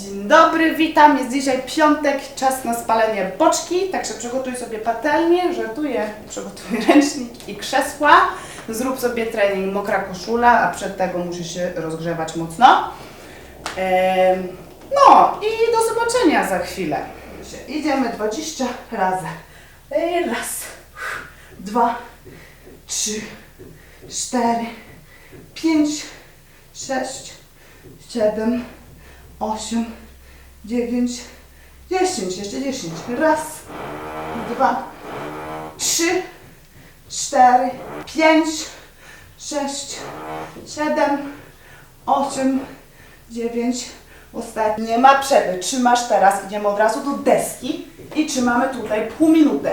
Dzień dobry, witam. Jest dzisiaj piątek, czas na spalenie boczki, także przygotuj sobie patelnię, żartuję, przygotuj ręcznik i krzesła. Zrób sobie trening mokra koszula, a przed tego musisz się rozgrzewać mocno. No i do zobaczenia za chwilę. Idziemy 20 razy. Raz, dwa, trzy, cztery, pięć, sześć, siedem, osiem, dziewięć, dziesięć, jeszcze dziesięć. Raz, dwa, trzy, cztery, pięć, sześć, siedem, osiem, dziewięć. Ostatnie. Nie ma przerwy. Trzymasz teraz, idziemy od razu do deski i trzymamy tutaj pół minuty.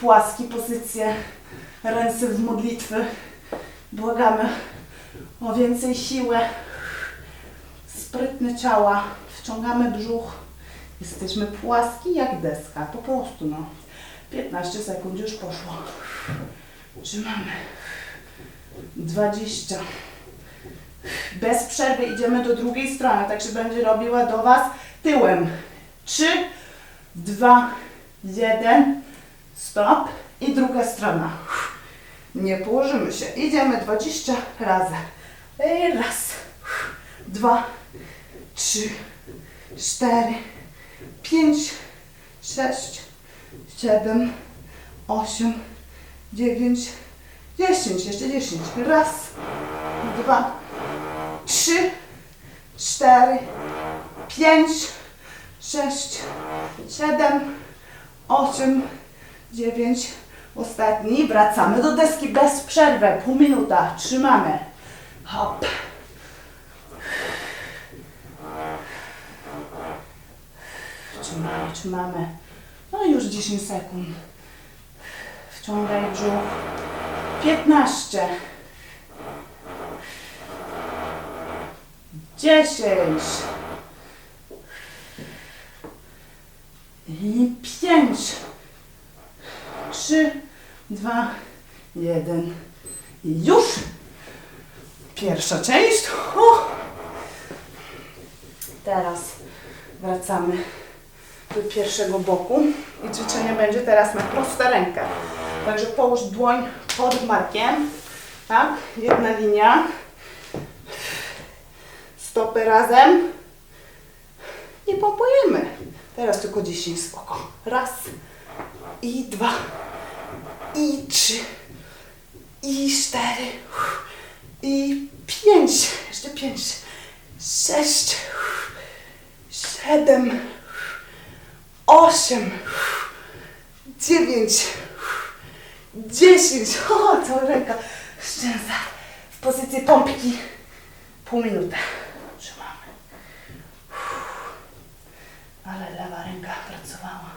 Płaskie pozycje, ręce w modlitwy. Błagamy o więcej siły sprytne ciała, wciągamy brzuch, jesteśmy płaski jak deska, po prostu no. 15 sekund już poszło. Trzymamy. 20. Bez przerwy idziemy do drugiej strony, także będzie robiła do Was tyłem. 3, 2, 1, stop i druga strona. Nie położymy się. Idziemy 20 razy. I raz, dwa, trzy, cztery, pięć, sześć, siedem, osiem, dziewięć, dziesięć. Jeszcze dziesięć. Raz, dwa, trzy, cztery, pięć, sześć, siedem, osiem, dziewięć. Ostatni. Wracamy do deski bez przerwy. Pół minuta. Trzymamy. Hop. Trzymamy, trzymamy. No już 10 sekund. Wciągaj brzuch. 15. 10. I 5. 3, 2, 1. I już. Pierwsza część. O! Teraz wracamy pierwszego boku i ćwiczenie będzie teraz na prostą rękę. Także połóż dłoń pod markiem, tak? Jedna linia. Stopy razem. I pompujemy. Teraz tylko 10 spoko. Raz i dwa i trzy i cztery i pięć. Jeszcze pięć. Sześć. Siedem. Osiem. Dziewięć. Dziesięć. O, ręka szczęsa. W pozycji pompki. Pół minuty. Trzymamy. Ale lewa ręka pracowała.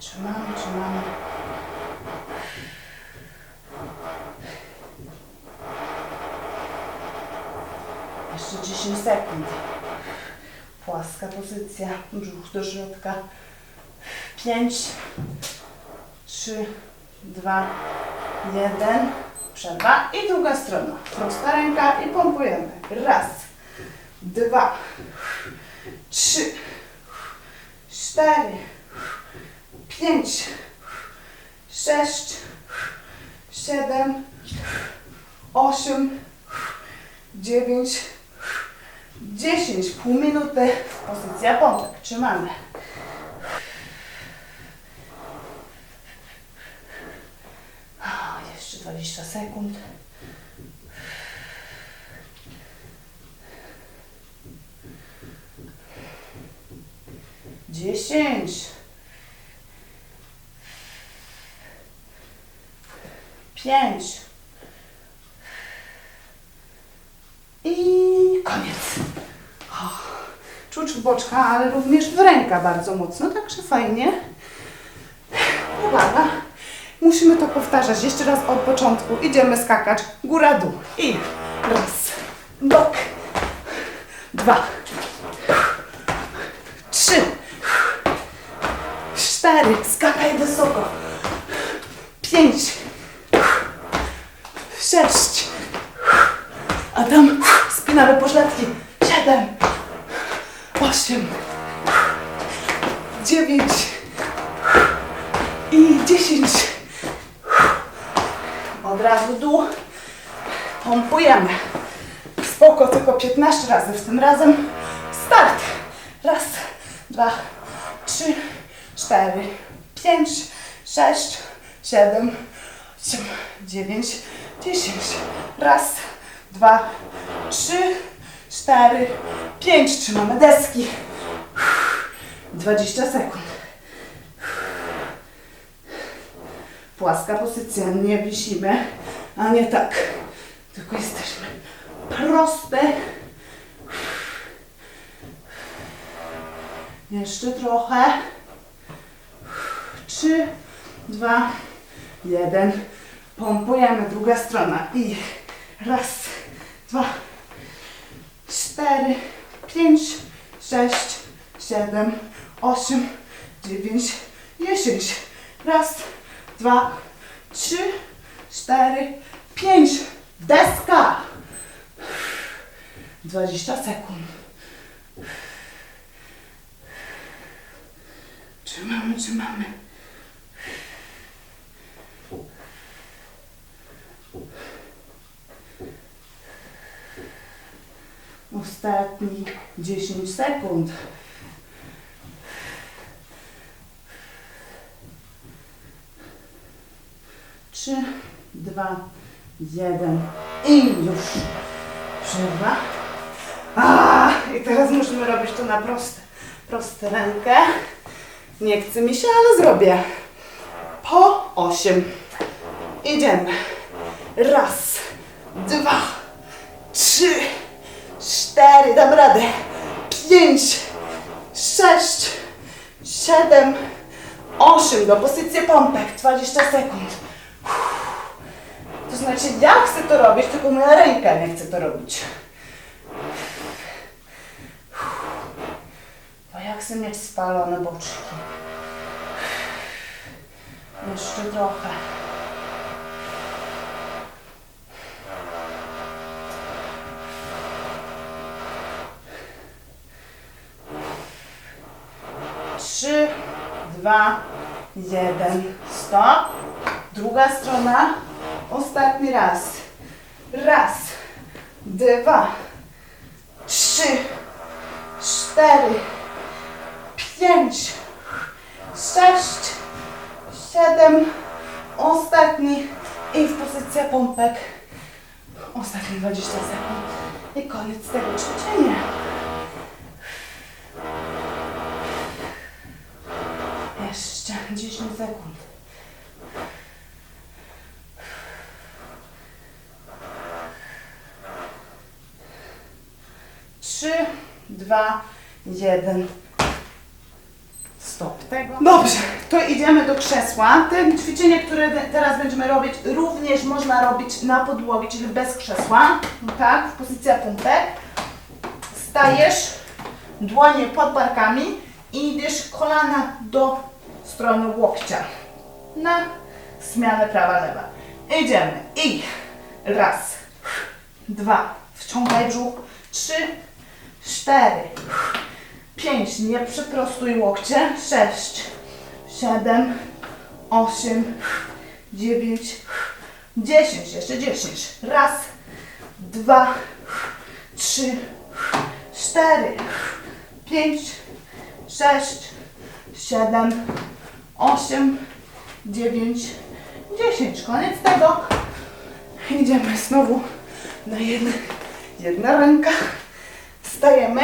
Trzymamy, trzymamy. Jeszcze 10 sekund. Płaska pozycja, brzuch do środka. 5, 3, 2, 1. Przerwa i druga strona. Prosta ręka i pompujemy. Raz, dwa, trzy, cztery, pięć, sześć, siedem, osiem, dziewięć, dziesięć. Pół minuty. Pozycja pompek. Trzymamy. Jeszcze 20 sekund. Dziesięć. Pięć. I koniec. Czuć w boczka, ale również w ręka bardzo mocno, także fajnie. Uwaga. Musimy to powtarzać jeszcze raz od początku. Idziemy skakać góra dół. I raz, bok, dwa, trzy, cztery, skakaj wysoko, pięć, sześć, a tam Spinamy pośladki. Siedem, osiem, dziewięć i dziesięć. Od razu dół. Pompujemy. Spoko, tylko 15 razy. W tym razem start. Raz, dwa, trzy, cztery, pięć, sześć, siedem, osiem, dziewięć, dziesięć. Raz, dwa, trzy, cztery, pięć. Trzymamy deski. 20 sekund. Płaska pozycja, nie wisimy, a nie tak. Tylko jesteśmy proste. Jeszcze trochę. Trzy, dwa, jeden. Pompujemy, druga strona. I raz, dwa, cztery, pięć, sześć, siedem, osiem, dziewięć, dziesięć. Raz, dwa, trzy, cztery, pięć. Deska. 20 sekund. Trzymamy, trzymamy. Ostatni 10 sekund. Trzy, dwa, jeden i już. Przerwa. A, I teraz musimy robić to na proste, proste rękę. Nie chce mi się, ale zrobię. Po osiem. Idziemy. Raz, dwa, trzy, cztery, dam radę. Pięć, sześć, siedem, osiem. Do pozycji pompek. 20 sekund. To znaczy, ja chcę to robić, tylko moja ręka nie chce to robić. Bo ja chcę mieć spalone boczki. Jeszcze trochę. Trzy, dwa, jeden, stop. Druga strona. Ostatni raz. Raz, dwa, trzy, cztery, pięć, sześć, siedem. Ostatni. I w pozycja pompek. Ostatnie 20 sekund. I koniec tego ćwiczenia. Jeszcze 10 sekund. Trzy, dwa, jeden. Stop tego. Dobrze, to idziemy do krzesła. Te ćwiczenie, które te- teraz będziemy robić, również można robić na podłowie, czyli bez krzesła. Tak, w pozycja pumpek. Stajesz, dłonie pod barkami i idziesz kolana do strony łokcia. Na zmianę prawa-lewa. Idziemy. I raz, dwa, wciągaj brzuch, trzy, cztery, pięć, nie przeprostuj łokcie, sześć, siedem, osiem, dziewięć, dziesięć, jeszcze dziesięć. Raz, dwa, trzy, cztery, pięć, sześć, siedem, osiem, dziewięć, dziesięć. Koniec tego. Idziemy znowu na jedno, jedna ręka. Stajemy.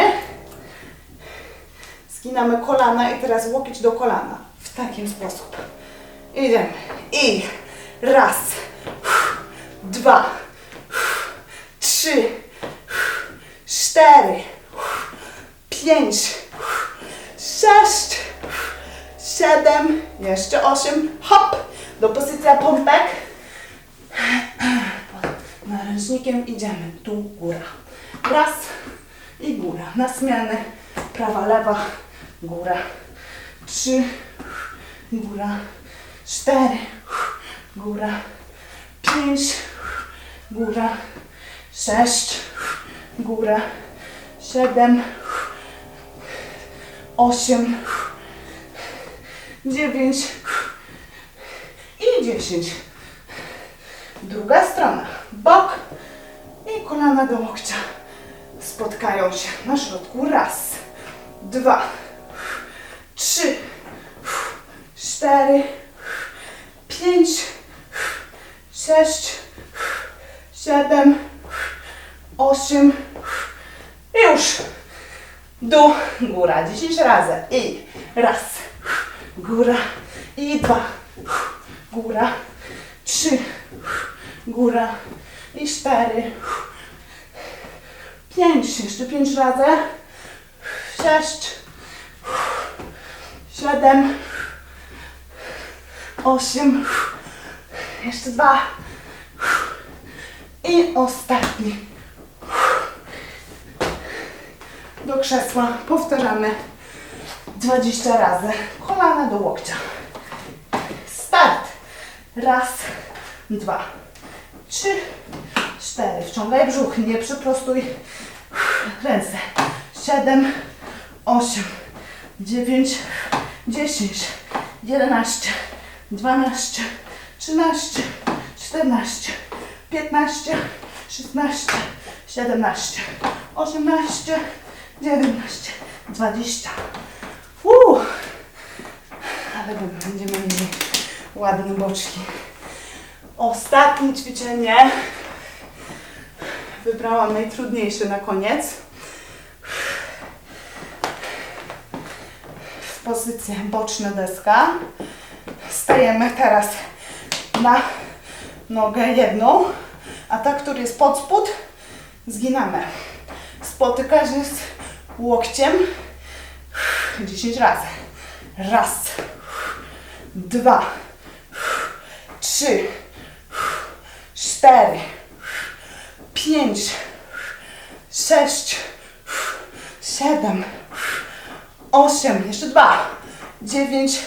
Skinamy kolana i teraz łokieć do kolana. W taki sposób. Idziemy. I raz, dwa, trzy, cztery, pięć, sześć, siedem, jeszcze osiem. Hop! Do pozycja pompek. Naręcznikiem idziemy. Tu góra. Raz i góra. Na zmianę. Prawa, lewa, góra. Trzy, góra. Cztery, góra. Pięć, góra. Sześć, góra, siedem, osiem, dziewięć i dziesięć. Druga strona, bok i kolana do łokcia spotkają się na środku. Raz, dwa, trzy, cztery, pięć, sześć, siedem, osiem, już. Dół, góra, 10 razy. I raz, góra, i dwa, góra, trzy, góra, i cztery, pięć, jeszcze pięć razy, sześć, siedem, osiem, jeszcze dwa. I ostatni. Do krzesła. Powtarzamy 20 razy. Kolana do łokcia. Start. Raz, dwa, trzy, cztery. Wciągaj brzuch, nie przyprostuj ręce. Siedem, osiem, dziewięć, dziesięć, jedenaście, dwanaście, trzynaście, czternaście, piętnaście, szesnaście, siedemnaście, osiemnaście, dziewiętnaście, dwadzieścia. Ale będziemy mieli ładne boczki. Ostatnie ćwiczenie. Wybrałam najtrudniejsze na koniec. W pozycję boczna deska. Stajemy teraz na nogę jedną, a ta, który jest pod spód, zginamy. Spotykasz się z łokciem 10 razy. Raz, dwa, trzy, cztery, pięć, sześć, siedem, osiem, jeszcze dwa, dziewięć,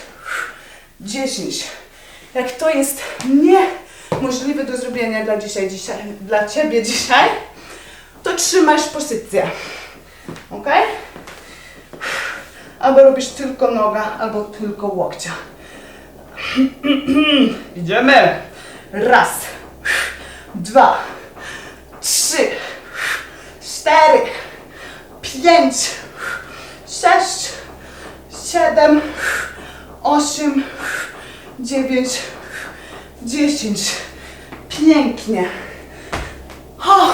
dziesięć. Jak to jest niemożliwe do zrobienia dla dzisiaj, dzisiaj, dla Ciebie dzisiaj, to trzymasz pozycję. Ok? Albo robisz tylko noga, albo tylko łokcia. Idziemy. Raz, dwa, trzy, cztery, pięć, sześć, siedem, osiem, dziewięć, dziesięć. Pięknie. O,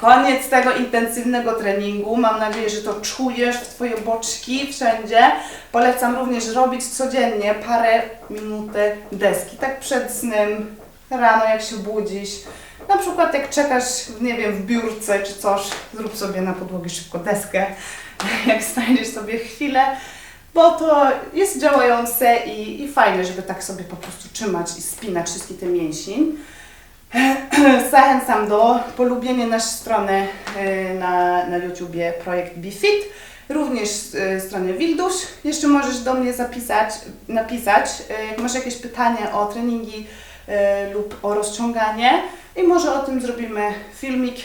koniec tego intensywnego treningu. Mam nadzieję, że to czujesz w Twoje boczki wszędzie. Polecam również robić codziennie parę minuty deski. Tak przed snem, rano jak się budzisz. Na przykład jak czekasz, nie wiem, w biurce czy coś, zrób sobie na podłogi szybko deskę. Jak znajdziesz sobie chwilę, bo to jest działające i, i fajne, żeby tak sobie po prostu trzymać i spinać wszystkie te mięsień. Zachęcam do polubienia naszej strony y, na, na YouTubie projekt BeFit, również y, strony Wildusz. Jeszcze możesz do mnie zapisać, napisać, y, jak masz jakieś pytania o treningi lub o rozciąganie i może o tym zrobimy filmik.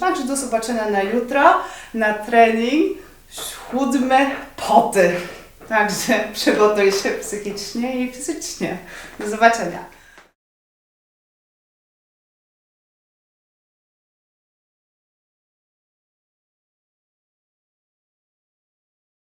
Także do zobaczenia na jutro, na trening chudme poty. Także przygotuj się psychicznie i fizycznie. Do zobaczenia.